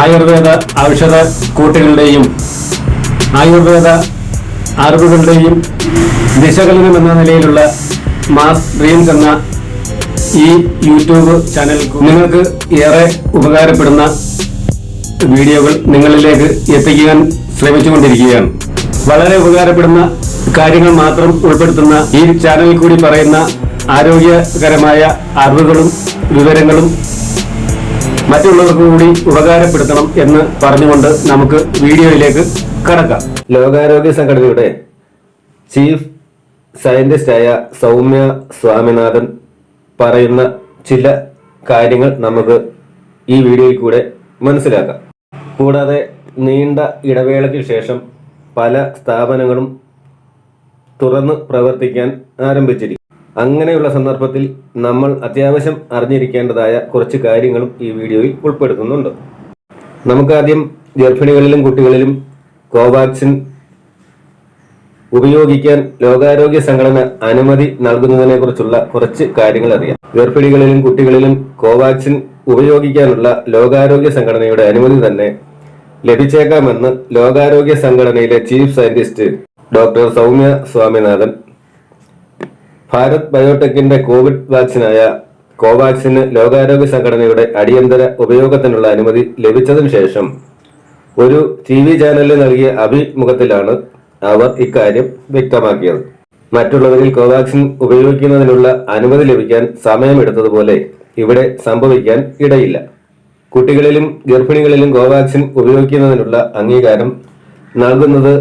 ആയുർവേദ ഔഷധ കൂട്ടുകളുടെയും ആയുർവേദ അറിവുകളുടെയും വിശകലനം എന്ന നിലയിലുള്ള മാസ് ഡ്രീംസ് എന്ന ഈ യൂട്യൂബ് ചാനൽ നിങ്ങൾക്ക് ഏറെ ഉപകാരപ്പെടുന്ന വീഡിയോകൾ നിങ്ങളിലേക്ക് എത്തിക്കാൻ ശ്രമിച്ചുകൊണ്ടിരിക്കുകയാണ്. വളരെ ഉപകാരപ്പെടുന്ന കാര്യങ്ങൾ മാത്രം ഉൾപ്പെടുത്തുന്ന ഈ ചാനലിൽ കൂടി പറയുന്ന ആരോഗ്യകരമായ അറിവുകളും വിവരങ്ങളും മറ്റുള്ളവർക്ക് കൂടി ഉപകാരപ്പെടുത്തണം എന്ന് പറഞ്ഞുകൊണ്ട് നമുക്ക് വീഡിയോയിലേക്ക് കടക്കാം. ലോകാരോഗ്യ സംഘടനയുടെ ചീഫ് സയന്റിസ്റ്റായ സൗമ്യ സ്വാമിനാഥൻ പറയുന്ന ചില കാര്യങ്ങൾ നമുക്ക് ഈ വീഡിയോയിൽ കൂടെ മനസ്സിലാക്കാം. കൂടാതെ നീണ്ട ഇടവേളയ്ക്ക് ശേഷം പല സ്ഥാപനങ്ങളും തുറന്ന് പ്രവർത്തിക്കാൻ ആരംഭിച്ചിരിക്കും അങ്ങനെയുള്ള സന്ദർഭത്തിൽ നമ്മൾ അത്യാവശ്യം അറിഞ്ഞിരിക്കേണ്ടതായ കുറച്ച് കാര്യങ്ങളും ഈ വീഡിയോയിൽ ഉൾപ്പെടുത്തുന്നുണ്ട്. നമുക്കാദ്യം ഗർഭിണികളിലും കുട്ടികളിലും കോവാക്സിൻ ഉപയോഗിക്കാൻ ലോകാരോഗ്യ സംഘടന അനുമതി നൽകുന്നതിനെ കുറിച്ചുള്ള കുറച്ച് കാര്യങ്ങൾ അറിയാം. ഗർഭിണികളിലും കുട്ടികളിലും കോവാക്സിൻ ഉപയോഗിക്കാനുള്ള ലോകാരോഗ്യ സംഘടനയുടെ അനുമതി തന്നെ ലഭിച്ചേക്കാമെന്ന് ലോകാരോഗ്യ സംഘടനയിലെ chief scientist doctor Soumya Swaminathan Bharat ബയോടെക്കിന്റെ Covid വാക്സിനായ കോവാക്സിന് ലോകാരോഗ്യ സംഘടനയുടെ അടിയന്തര ഉപയോഗത്തിനുള്ള അനുമതി ലഭിച്ചതിനു ശേഷം ഒരു ടി വി ചാനലിന് നൽകിയ അഭിമുഖത്തിലാണ് അവർ ഇക്കാര്യം വ്യക്തമാക്കിയത്. മറ്റുള്ളവരിൽ കോവാക്സിൻ ഉപയോഗിക്കുന്നതിനുള്ള അനുമതി ലഭിക്കാൻ സമയമെടുത്തതുപോലെ ഇവിടെ സംഭവിക്കാൻ ഇടയില്ല. കുട്ടികളിലും ഗർഭിണികളിലും കോവാക്സിൻ ഉപയോഗിക്കുന്നതിനുള്ള അംഗീകാരം നൽകുന്നത്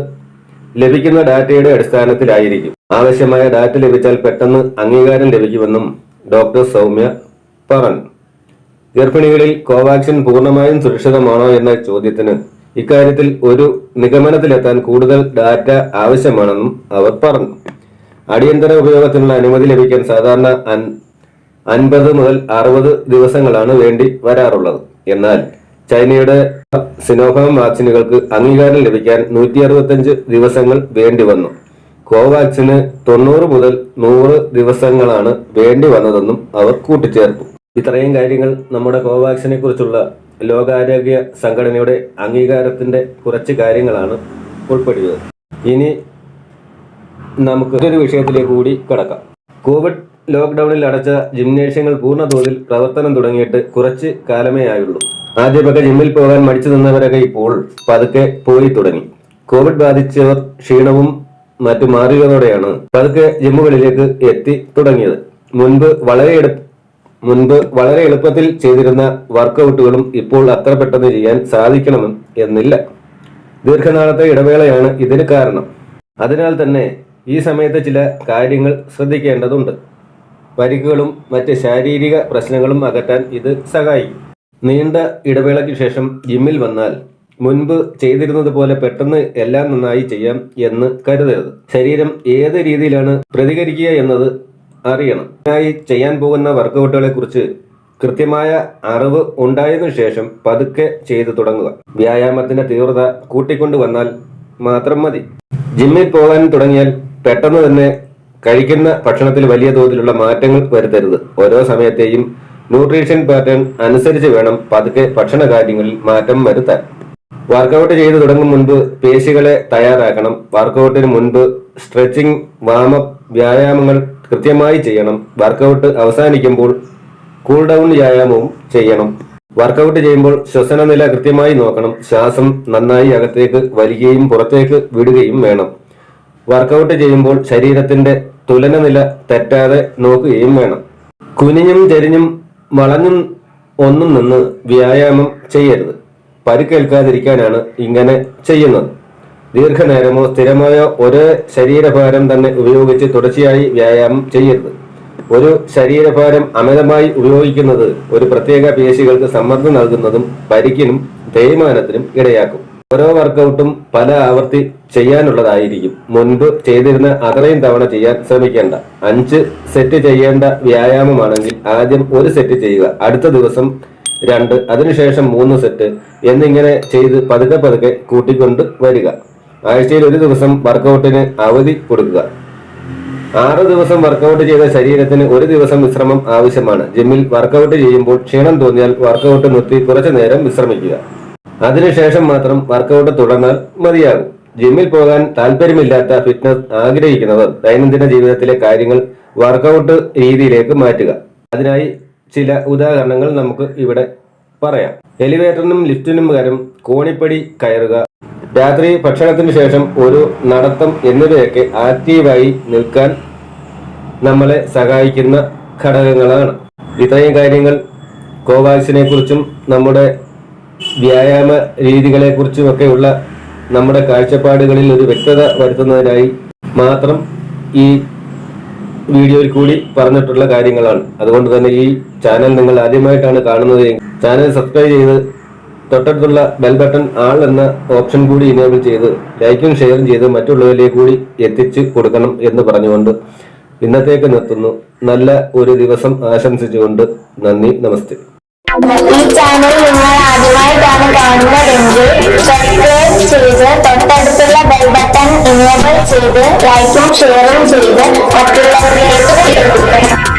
ലഭിക്കുന്ന ഡാറ്റയുടെ അടിസ്ഥാനത്തിലായിരിക്കും. ആവശ്യമായ ഡാറ്റ ലഭിച്ചാൽ പെട്ടെന്ന് അംഗീകാരം ലഭിക്കുമെന്നും ഡോക്ടർ സൗമ്യ പറഞ്ഞു. ഗർഭിണികളിൽ കോവാക്സിൻ പൂർണമായും സുരക്ഷിതമാണോ എന്ന ചോദ്യത്തിന് ഇക്കാര്യത്തിൽ ഒരു നിഗമനത്തിലെത്താൻ കൂടുതൽ ഡാറ്റ ആവശ്യമാണെന്നും അവർ പറഞ്ഞു. അടിയന്തര ഉപയോഗത്തിനുള്ള അനുമതി ലഭിക്കാൻ സാധാരണ അൻ- അൻപത് മുതൽ അറുപത് ദിവസങ്ങളാണ് വേണ്ടി വരാറുള്ളത്. എന്നാൽ ചൈനയുടെ സിനോഫാം വാക്സിനുകൾക്ക് അംഗീകാരം ലഭിക്കാൻ നൂറ്റി അറുപത്തഞ്ച് ദിവസങ്ങൾ വേണ്ടി വന്നു. കോവാക്സിന് തൊണ്ണൂറ് മുതൽ നൂറ് ദിവസങ്ങളാണ് വേണ്ടി വന്നതെന്നും അവർ കൂട്ടിച്ചേർത്തു. ഇത്രയും കാര്യങ്ങൾ നമ്മുടെ കോവാക്സിനെ കുറിച്ചുള്ള ലോകാരോഗ്യ സംഘടനയുടെ അംഗീകാരത്തിന്റെ കുറച്ച് കാര്യങ്ങളാണ് ഉൾപ്പെടുന്നത്. ഇനി നമുക്ക് ഒരു വിഷയത്തിലേക്ക് കൂടി കിടക്കാം. കോവിഡ് ലോക്ക്ഡൌണിൽ അടച്ച ജിംനേഷ്യങ്ങൾ പൂർണതോതിൽ പ്രവർത്തനം തുടങ്ങിയിട്ട് കുറച്ച് കാലമേ ആയുള്ളൂ. ആദ്യമൊക്കെ ജിമ്മിൽ പോകാൻ മടിച്ചു നിന്നവരൊക്കെ ഇപ്പോൾ പതുക്കെ പോയി തുടങ്ങി. കോവിഡ് ബാധിച്ചവർ ക്ഷീണവും മറ്റു മാറിയതോടെയാണ് പതുക്കെ ജിമ്മുകളിലേക്ക് എത്തി തുടങ്ങിയത്. മുൻപ് വളരെ മുൻപ് വളരെ എളുപ്പത്തിൽ ചെയ്തിരുന്ന വർക്കൗട്ടുകളും ഇപ്പോൾ അത്ര പെട്ടെന്ന് ചെയ്യാൻ സാധിക്കണമെന്ന് എന്നില്ല. ദീർഘനാളത്തെ ഇടവേളയാണ് ഇതിന് കാരണം. അതിനാൽ തന്നെ ഈ സമയത്ത് ചില കാര്യങ്ങൾ ശ്രദ്ധിക്കേണ്ടതുണ്ട്. പരിക്കുകളും മറ്റ് ശാരീരിക പ്രശ്നങ്ങളും അകറ്റാൻ ഇത് സഹായിക്കും. നീണ്ട ഇടവേളയ്ക്ക് ശേഷം ജിമ്മിൽ വന്നാൽ മുൻപ് ചെയ്തിരുന്നത് പോലെ പെട്ടെന്ന് എല്ലാം നന്നായി ചെയ്യാം എന്ന് കരുതരുത്. ശരീരം ഏത് രീതിയിലാണ് പ്രതികരിക്കുക എന്നത് അറിയണം. ചെയ്യാൻ പോകുന്ന വർക്കൗട്ടുകളെ കുറിച്ച് കൃത്യമായ അറിവ് ഉണ്ടായതിനു ശേഷം പതുക്കെ ചെയ്തു തുടങ്ങുക. വ്യായാമത്തിന്റെ തീവ്രത കൂട്ടിക്കൊണ്ടു വന്നാൽ മാത്രം മതി. ജിമ്മിൽ പോകാൻ തുടങ്ങിയാൽ പെട്ടെന്ന് തന്നെ കഴിക്കുന്ന ഭക്ഷണത്തിൽ വലിയ തോതിലുള്ള മാറ്റങ്ങൾ വരുത്തരുത്. ഓരോ സമയത്തെയും ന്യൂട്രീഷൻ പാറ്റേൺ അനുസരിച്ച് വേണം പതുക്കെ ഭക്ഷണ കാര്യങ്ങളിൽ മാറ്റം വരുത്താൻ. വർക്കൗട്ട് ചെയ്തു തുടങ്ങും മുൻപ് പേശികളെ തയ്യാറാക്കണം. വർക്കൗട്ടിന് മുൻപ് സ്ട്രെച്ചിങ് വാമപ്പ് വ്യായാമങ്ങൾ കൃത്യമായി ചെയ്യണം. വർക്കൗട്ട് അവസാനിക്കുമ്പോൾ കൂൾ ഡൗൺ വ്യായാമവും ചെയ്യണം. വർക്കൗട്ട് ചെയ്യുമ്പോൾ ശ്വസന നില കൃത്യമായി നോക്കണം. ശ്വാസം നന്നായി അകത്തേക്ക് വലിക്കുകയും പുറത്തേക്ക് വിടുകയും വേണം. വർക്കൗട്ട് ചെയ്യുമ്പോൾ ശരീരത്തിന്റെ തുലന നില തെറ്റാതെ നോക്കുകയും വേണം. കുനിഞ്ഞും ചരിഞ്ഞും വളഞ്ഞും ഒന്നും നിന്ന് വ്യായാമം ചെയ്യരുത്. പരിക്കേൽക്കാതിരിക്കാനാണ് ഇങ്ങനെ ചെയ്യുന്നത്. ദീർഘനേരമോ സ്ഥിരമായോ ഒരേ ശരീരഭാരം തന്നെ ഉപയോഗിച്ച് തുടർച്ചയായി വ്യായാമം ചെയ്യരുത്. ഒരു ശരീരഭാരം അമിതമായി ഉപയോഗിക്കുന്നത് ഒരു പ്രത്യേക പേശികൾക്ക് സമ്മർദ്ദം നൽകുന്നതും പരിക്കിനും തേയ്മാനത്തിനും ഇടയാക്കും. ഓരോ വർക്കൗട്ടും പല ആവർത്തി ചെയ്യാനുള്ളതായിരിക്കും. മുൻപ് ചെയ്തിരുന്ന അത്രയും തവണ ചെയ്യാൻ ശ്രമിക്കേണ്ട. അഞ്ച് സെറ്റ് ചെയ്യേണ്ട വ്യായാമമാണെങ്കിൽ ആദ്യം ഒരു സെറ്റ് ചെയ്യുക. അടുത്ത ദിവസം രണ്ട് അതിനുശേഷം മൂന്ന് സെറ്റ് എന്നിങ്ങനെ ചെയ്ത് പതുക്കെ പതുക്കെ കൂട്ടിക്കൊണ്ട് വരിക. ആഴ്ചയിൽ ഒരു ദിവസം വർക്കൗട്ടിന് അവധി കൊടുക്കുക. ആറ് ദിവസം വർക്കൗട്ട് ചെയ്ത ശരീരത്തിന് ഒരു ദിവസം വിശ്രമം ആവശ്യമാണ്. ജിമ്മിൽ വർക്കൗട്ട് ചെയ്യുമ്പോൾ ക്ഷീണം തോന്നിയാൽ വർക്കൗട്ട് നിർത്തി കുറച്ചു നേരം വിശ്രമിക്കുക. അതിനുശേഷം മാത്രം വർക്കൗട്ട് തുടർന്നാൽ മതിയാകും. ജിമ്മിൽ പോകാൻ താല്പര്യമില്ലാത്ത ഫിറ്റ്നസ് ആഗ്രഹിക്കുന്നവർ ദൈനംദിന ജീവിതത്തിലെ കാര്യങ്ങൾ വർക്കൗട്ട് രീതിയിലേക്ക് മാറ്റുക. അതിനായി ചില ഉദാഹരണങ്ങൾ നമുക്ക് ഇവിടെ പറയാം. എലിവേറ്ററിനും ലിഫ്റ്റിനും പകരം കോണിപ്പടി കയറുക. രാത്രി ഭക്ഷണത്തിന് ശേഷം ഒരു നടത്തം എന്നിവയൊക്കെ ആക്റ്റീവായി നിൽക്കാൻ നമ്മളെ സഹായിക്കുന്ന ഘടകങ്ങളാണ്. ഇത്രയും കാര്യങ്ങൾ കോവാക്സിനെ കുറിച്ചും നമ്മുടെ വ്യായാമ രീതികളെ കുറിച്ചുമൊക്കെയുള്ള നമ്മുടെ കാഴ്ചപ്പാടുകളിൽ ഒരു വ്യക്തത വരുത്തുന്നതിനായി മാത്രം ഈ വീഡിയോയിൽ കൂടി പറഞ്ഞിട്ടുള്ള കാര്യങ്ങളാണ്. അതുകൊണ്ട് തന്നെ ഈ ചാനൽ നിങ്ങൾ ആദ്യമായിട്ടാണ് കാണുന്നത് ചാനൽ സബ്സ്ക്രൈബ് ചെയ്ത് തൊട്ടടുത്തുള്ള ബെൽ ബട്ടൺ ആൾ എന്ന ഓപ്ഷൻ കൂടി ഇനേബിൾ ചെയ്ത് ലൈക്കും ഷെയറും ചെയ്ത് മറ്റുള്ളവരിലേക്ക് കൂടി എത്തിച്ചു കൊടുക്കണം എന്ന് പറഞ്ഞുകൊണ്ട് ഇന്നത്തേക്ക് നിർത്തുന്നു. നല്ല ഒരു ദിവസം ആശംസിച്ചുകൊണ്ട് നന്ദി നമസ്തേ. ഈ ചാനൽ നിങ്ങൾ ആദ്യമായിട്ടാണ് കാണുന്നതെങ്കിൽ സബ്സ്ക്രൈബ് ചെയ്ത് തൊട്ടടുത്തുള്ള ബെൽ ബട്ടൺ ഇനേബിൾ ചെയ്ത് ലൈക്കും ഷെയറും ചെയ്ത് മറ്റുള്ളവരിലേക്ക് എത്തിക്കണം